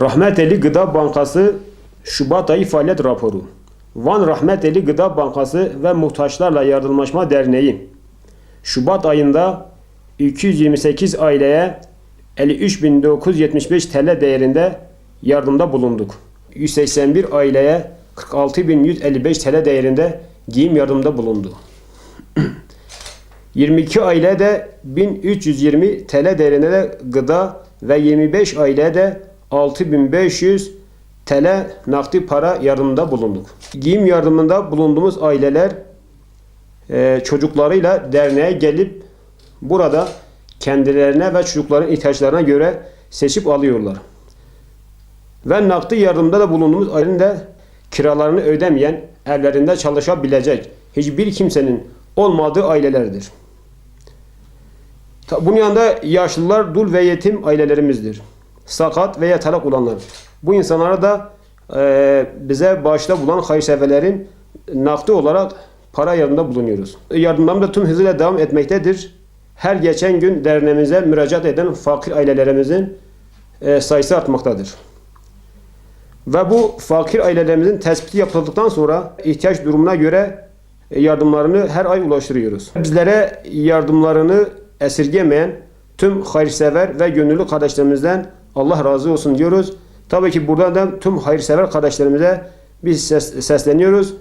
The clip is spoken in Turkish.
Rahmeteli Gıda Bankası Şubat ayı faaliyet raporu. Van Rahmeteli Gıda Bankası ve Muhtaçlarla Yardımlaşma Derneği Şubat ayında 228 aileye 53.975 TL değerinde yardımda bulunduk. 181 aileye 46.155 TL değerinde giyim yardımda bulundu. 22 aile de 1320 TL değerinde de gıda ve 25 aile de 6500 TL nakdi para yardımında bulunduk. Giyim yardımında bulunduğumuz aileler e, çocuklarıyla derneğe gelip burada kendilerine ve çocukların ihtiyaçlarına göre seçip alıyorlar. Ve nakdi yardımda da bulunduğumuz ailenin de kiralarını ödemeyen, evlerinde çalışabilecek hiçbir kimsenin olmadığı ailelerdir. Bunun yanında yaşlılar, dul ve yetim ailelerimizdir. Sakat ve yatalak olanlar. Bu insanlara da e, bize bağışta bulan hayırseverlerin nakdi olarak para yardımında bulunuyoruz. Yardımlarımız da tüm hızıyla devam etmektedir. Her geçen gün derneğimize müracaat eden fakir ailelerimizin e, sayısı artmaktadır. Ve bu fakir ailelerimizin tespiti yapıldıktan sonra ihtiyaç durumuna göre e, yardımlarını her ay ulaştırıyoruz. Bizlere yardımlarını esirgemeyen tüm hayırsever ve gönüllü kardeşlerimizden Allah razı olsun diyoruz. Tabii ki buradan da tüm hayırsever kardeşlerimize biz ses, sesleniyoruz.